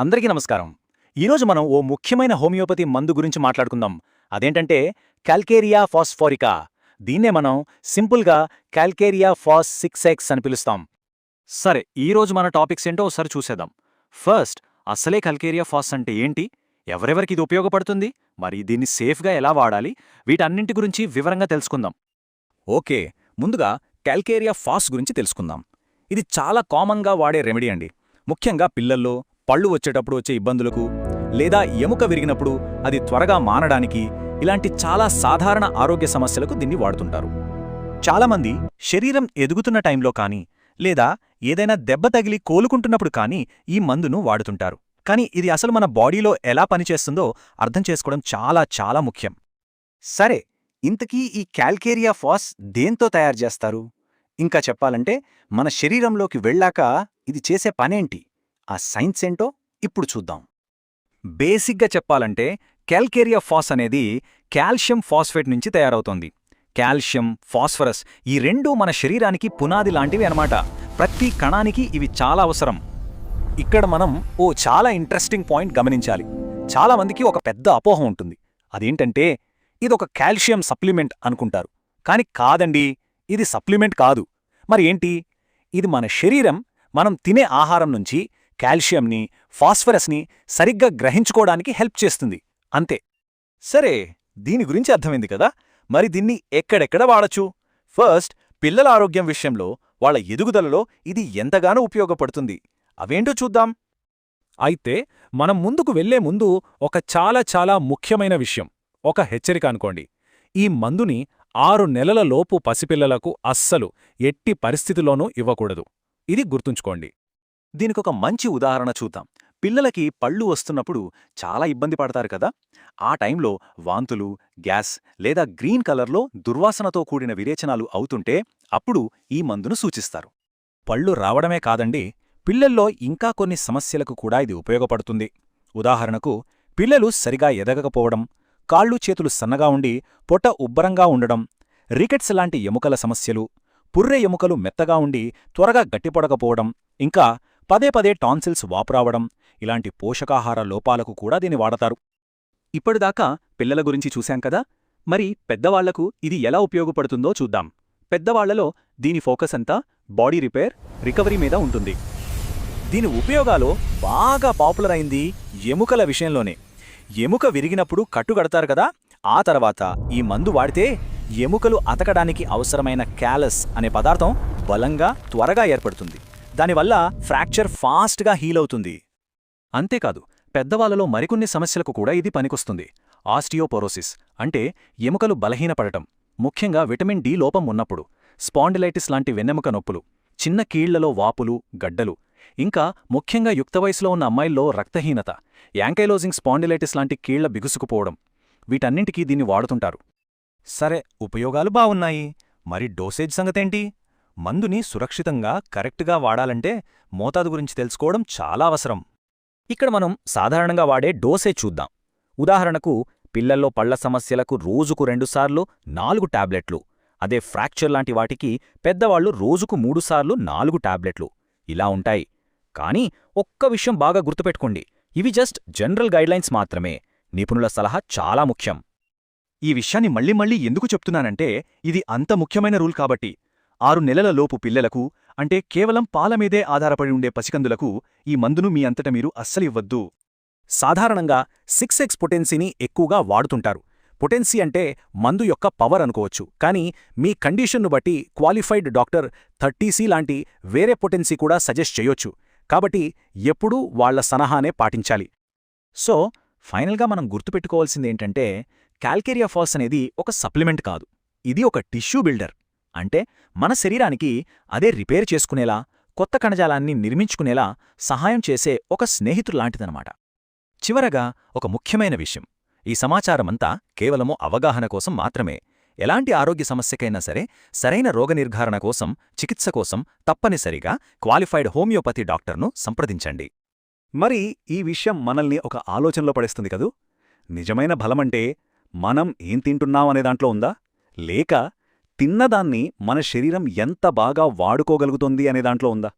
అందరికీ నమస్కారం. ఈరోజు మనం ఓ ముఖ్యమైన హోమియోపతి మందు గురించి మాట్లాడుకుందాం. అదేంటంటే కాల్కేరియా ఫాస్ఫోరికా. దీన్నే మనం సింపుల్గా కాల్కేరియా ఫాస్ సిక్స్ ఎక్స్ అని పిలుస్తాం. సరే ఈరోజు మన టాపిక్స్ ఏంటో ఒకసారి చూసేద్దాం. ఫస్ట్ అసలే కల్కేరియా ఫాస్ అంటే ఏంటి? ఎవరెవరికి ఇది ఉపయోగపడుతుంది? మరి దీన్ని సేఫ్గా ఎలా వాడాలి? వీటన్నింటి గురించి వివరంగా తెలుసుకుందాం. ఓకే ముందుగా కాల్కేరియా ఫాస్ గురించి తెలుసుకుందాం. ఇది చాలా కామన్గా వాడే రెమెడీ అండి. ముఖ్యంగా పిల్లల్లో పళ్ళు వచ్చేటప్పుడు వచ్చే ఇబ్బందులకు లేదా ఎముక విరిగినప్పుడు అది త్వరగా మానడానికి ఇలాంటి చాలా సాధారణ ఆరోగ్య సమస్యలకు దీన్ని వాడుతుంటారు. చాలామంది శరీరం ఎదుగుతున్న టైంలో కానీ లేదా ఏదైనా దెబ్బ తగిలి కోలుకుంటున్నప్పుడు కానీ ఈ మందును వాడుతుంటారు. కానీ ఇది అసలు మన బాడీలో ఎలా పనిచేస్తుందో అర్థం చేసుకోవడం చాలా చాలా ముఖ్యం. సరే ఇంతకీ ఈ క్యాల్కేరియా ఫాస్ దేంతో తయారు చేస్తారు? ఇంకా చెప్పాలంటే మన శరీరంలోకి వెళ్ళాక ఇది చేసే పనేంటి? ఆ సైన్స్ ఏంటో ఇప్పుడు చూద్దాం. బేసిక్గా చెప్పాలంటే క్యాల్కేరియా ఫాస్ అనేది కాల్షియం ఫాస్ఫేట్ నుంచి తయారవుతోంది. కాల్షియం ఫాస్ఫరస్ ఈ రెండూ మన శరీరానికి పునాది లాంటివి అనమాట ప్రతి కణానికి ఇవి చాలా అవసరం. ఇక్కడ మనం ఓ చాలా ఇంట్రెస్టింగ్ పాయింట్ గమనించాలి. చాలామందికి ఒక పెద్ద అపోహం ఉంటుంది. అదేంటంటే ఇదొక కాల్షియం సప్లిమెంట్ అనుకుంటారు. కాని కాదండి ఇది సప్లిమెంట్ కాదు. మరి ఏంటి ఇది మన శరీరం మనం తినే ఆహారం నుంచి కాల్షియంని ఫాస్ఫరస్ని సరిగ్గా గ్రహించుకోవడానికి హెల్ప్ చేస్తుంది. అంతే. సరే దీని గురించి అర్థమైంది కదా? మరి దీన్ని ఎక్కడెక్కడ వాడచ్చు? ఫస్ట్ పిల్లల ఆరోగ్యం విషయంలో వాళ్ళ ఎదుగుదలలో ఇది ఎంతగానో ఉపయోగపడుతుంది. అవేంటో చూద్దాం. అయితే మనం ముందుకు వెళ్ళే ముందు ఒక చాలా చాలా ముఖ్యమైన విషయం. ఒక హెచ్చరిక అనుకోండి. ఈ మందుని ఆరు నెలల లోపు పసిపిల్లలకు అస్సలు ఎట్టి పరిస్థితిలోనూ ఇవ్వకూడదు. ఇది గుర్తుంచుకోండి. దీనికొక మంచి ఉదాహరణ చూద్దాం. పిల్లలకి పళ్ళు వస్తున్నప్పుడు చాలా ఇబ్బంది పడతారు కదా? ఆ టైంలో వాంతులు గ్యాస్ లేదా గ్రీన్ కలర్లో దుర్వాసనతో కూడిన విరేచనాలు అవుతుంటే అప్పుడు ఈ మందును సూచిస్తారు. పళ్ళు రావడమే కాదండి పిల్లల్లో ఇంకా కొన్ని సమస్యలకు కూడా ఇది ఉపయోగపడుతుంది. ఉదాహరణకు పిల్లలు సరిగా ఎదగకపోవడం కాళ్ళు చేతులు సన్నగా ఉండి పొట్ట ఉబ్బరంగా ఉండడం రికెట్స్ లాంటి ఎముకల సమస్యలు పుర్రె ఎముకలు మెత్తగా ఉండి త్వరగా గట్టిపడకపోవడం ఇంకా పదే పదే టాన్సిల్స్ వాపురావడం ఇలాంటి పోషకాహార లోపాలకు కూడా దీన్ని వాడతారు. ఇప్పటిదాకా పిల్లల గురించి చూశాం కదా? మరి పెద్దవాళ్ళకు ఇది ఎలా ఉపయోగపడుతుందో చూద్దాం. పెద్దవాళ్ళలో దీని ఫోకస్ అంతా బాడీ రిపేర్ రికవరీ మీద ఉంటుంది. దీని ఉపయోగాలు బాగా పాపులర్ అయింది ఎముకల విషయంలోనే. ఎముక విరిగినప్పుడు కట్టుగడతారు కదా? ఆ తర్వాత ఈ మందు వాడితే ఎముకలు అతకడానికి అవసరమైన క్యాలస్ అనే పదార్థం బలంగా త్వరగా ఏర్పడుతుంది. దానివల్ల ఫ్రాక్చర్ ఫాస్ట్గా హీల్ అవుతుంది అంతేకాదు పెద్దవాళ్ళలో మరికొన్ని సమస్యలకు కూడా ఇది పనికొస్తుంది. ఆస్టియోపోరోసిస్ అంటే ఎముకలు బలహీనపడటం ముఖ్యంగా విటమిన్ డి లోపం ఉన్నప్పుడు స్పాండిలైటిస్ లాంటి వెన్నెముక నొప్పులు చిన్న కీళ్ళలో వాపులు గడ్డలు ఇంకా ముఖ్యంగా యుక్త వయసులో ఉన్న అమ్మాయిల్లో రక్తహీనత యాంకైలోజింగ్ స్పాండిలైటిస్ లాంటి కీళ్ళ బిగుసుకుపోవడం వీటన్నింటికీ దీన్ని వాడుతుంటారు. సరే ఉపయోగాలు బావున్నాయి. మరి డోసేజ్ సంగతేంటి? మందుని సురక్షితంగా కరెక్ట్గా వాడాలంటే మోతాదు గురించి తెలుసుకోవడం చాలా అవసరం. ఇక్కడ మనం సాధారణంగా వాడే డోసే చూద్దాం. ఉదాహరణకు పిల్లల్లో పళ్ళ సమస్యలకు రోజుకు రెండుసార్లు నాలుగు టాబ్లెట్లు. అదే ఫ్రాక్చర్ లాంటి వాటికి పెద్దవాళ్ళు రోజుకు మూడుసార్లు నాలుగు టాబ్లెట్లు. ఇలా ఉంటాయి. కానీ ఒక్క విషయం బాగా గుర్తుపెట్టుకోండి. ఇవి జస్ట్ జనరల్ గైడ్లైన్స్ మాత్రమే. నిపుణుల సలహా చాలా ముఖ్యం. ఈ విషయాన్ని మళ్ళీ మళ్ళీ ఎందుకు చెప్తున్నానంటే ఇది అంత ముఖ్యమైన రూల్ కాబట్టి. ఆరు నెలల లోపు పిల్లలకు అంటే కేవలం పాలమీదే ఆధారపడి ఉండే పసికందులకు ఈ మందును మీ అంతట మీరు అస్సలివ్వద్దు సాధారణంగా సిక్స్ ఎక్స్ పొటెన్సీని ఎక్కువగా వాడుతుంటారు. పొటెన్సీ అంటే మందు యొక్క పవర్ అనుకోవచ్చు కానీ మీ కండిషన్ను బట్టి క్వాలిఫైడ్ డాక్టర్ థర్టీసీ లాంటి వేరే పొటెన్సీ కూడా సజెస్ట్ చేయొచ్చు. కాబట్టి ఎప్పుడూ వాళ్ళ సలహానే పాటించాలి. సో ఫైనల్గా మనం గుర్తుపెట్టుకోవాల్సిందేంటంటే కాల్కేరియా ఫాల్స్ అనేది ఒక సప్లిమెంట్ కాదు. ఇది ఒక టిష్యూ బిల్డర్. అంటే మన శరీరానికి అదే రిపేర్ చేసుకునేలా కొత్త కణజాలాన్ని నిర్మించుకునేలా సహాయం చేసే ఒక స్నేహితులాంటిదనమాట చివరగా ఒక ముఖ్యమైన విషయం. ఈ సమాచారమంతా కేవలము అవగాహన కోసం మాత్రమే. ఎలాంటి ఆరోగ్య సమస్యకైనా సరే సరైన రోగనిర్ధారణ కోసం చికిత్స కోసం తప్పనిసరిగా క్వాలిఫైడ్ హోమియోపతి డాక్టర్ను సంప్రదించండి. మరి ఈ విషయం మనల్ని ఒక ఆలోచనలో పడేస్తుంది కదూ? నిజమైన బలమంటే మనం ఏం తింటున్నామనే దాంట్లో ఉందా? లేక తిన్నదాన్ని మన శరీరం ఎంత బాగా వాడుకోగలుగుతుంది అనే దాంట్లో ఉందా?